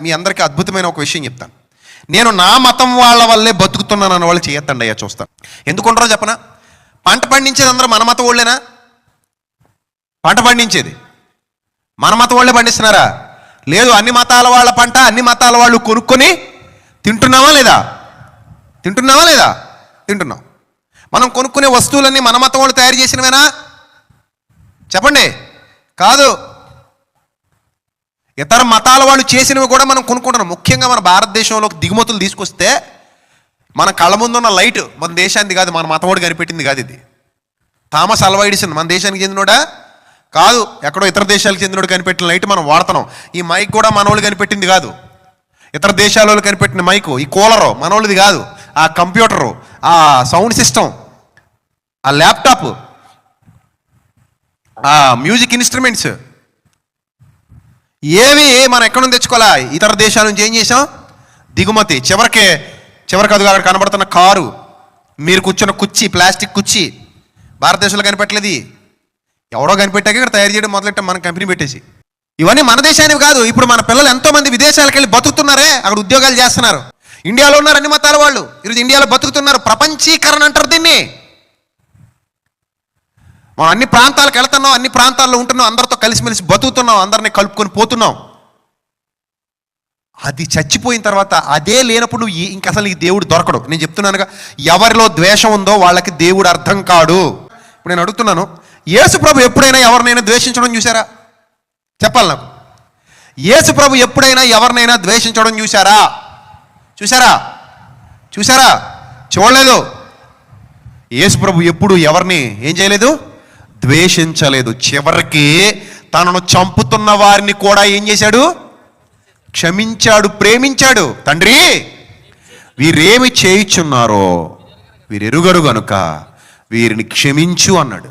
మీ అందరికీ అద్భుతమైన ఒక విషయం చెప్తాను. నేను నా మతం వాళ్ళ వల్లే బతుకుతున్నాను అన్న వాళ్ళు చేయొద్దండి అయ్యా చూస్తాను. ఎందుకుంటారో చెప్పనా? పంట పండించేది అందరూ మన మతం వాళ్ళేనా? పంట పండించేది. మన మతం వాళ్ళే పండిస్తున్నారా? లేదు అన్ని మతాల వాళ్ళ పంట అన్ని మతాల వాళ్ళు కొనుక్కొని తింటున్నావా లేదా? తింటున్నావా లేదా? తింటున్నాం. మనం కొనుక్కునే వస్తువులన్నీ మన మతం వాళ్ళు తయారు చేసినవేనా? చెప్పండి. కాదు. ఇతర మతాల వాళ్ళు చేసినవి కూడా మనం కొనుక్కుంటున్నాం ముఖ్యంగా మన భారతదేశంలోకి దిగుమతులు తీసుకొస్తే మన కళ్ళ ముందున్న లైట్ మన దేశానికి కాదు మన మతవాడు కనిపెట్టింది కాదు ఇది. థామస్ అల్వైడిసన్ మన దేశానికి చెందినోడా? కాదు ఎక్కడో ఇతర దేశాలకు చెందినోడు కనిపెట్టిన లైట్ మనం వాడుతున్నాం. ఈ మైక్ కూడా మనోళ్ళు కనిపెట్టింది కాదు. ఇతర దేశాల వాళ్ళు కనిపెట్టిన మైకు ఈ కూలరు మనోళ్ళది కాదు. ఆ కంప్యూటరు ఆ సౌండ్ సిస్టమ్ ఆ ల్యాప్టాప్ ఆ మ్యూజిక్ ఇన్స్ట్రుమెంట్స్ ఏవి మనం ఎక్కడ నుంచి తెచ్చుకోవాలా? ఇతర దేశాల నుంచి ఏం చేసాం దిగుమతి. చివరికే చివరికి అది అక్కడ కనబడుతున్న కారు. మీరు కూర్చున్న కుర్చీ ప్లాస్టిక్ కుర్చీ. భారతదేశంలో కనిపెట్టలేదు. ఎవడో కనిపెట్టాక ఇక్కడ తయారు చేయడం మొదలెట్టాం మన కంపెనీ పెట్టేసి. ఇవన్నీ మన దేశానికి కాదు. ఇప్పుడు మన పిల్లలు ఎంతోమంది విదేశాలకు వెళ్ళి బతుకుతున్నారే? అక్కడ ఉద్యోగాలు చేస్తున్నారు. ఇండియాలో ఉన్నారు అన్ని మతాల వాళ్ళు. ఈరోజు ఇండియాలో బతుకుతున్నారు. ప్రపంచీకరణ అంటారు దీన్ని. మనం అన్ని ప్రాంతాలకు వెళ్తున్నాం అన్ని ప్రాంతాల్లో ఉంటున్నాం అందరితో కలిసిమెలిసి బతుకుతున్నాం అందరిని కలుపుకొని పోతున్నాం. అది చచ్చిపోయిన తర్వాత అదే లేనప్పుడు నువ్వు ఇంక అసలు ఈ దేవుడు దొరకడు. నేను చెప్తున్నానుగా ఎవరిలో ద్వేషం ఉందో వాళ్ళకి దేవుడు అర్థం కాడు. ఇప్పుడు నేను అడుగుతున్నాను యేసు ప్రభు ఎప్పుడైనా ఎవరినైనా ద్వేషించడం చూసారా చెప్పాలి నాకు. యేసు ప్రభు ఎప్పుడైనా ఎవరినైనా ద్వేషించడం చూసారా చూసారా చూసారా చూడలేదు. యేసు ప్రభు ఎప్పుడు ఎవరిని ఏం చేయలేదు? ద్వేషించలేదు. చివరికి తనను చంపుతున్న వారిని కూడా ఏం చేశాడు? క్షమించాడు ప్రేమించాడు. తండ్రి వీరేమి చేయుచున్నారో వీరెరుగరు గనుక వీరిని క్షమించు అన్నాడు.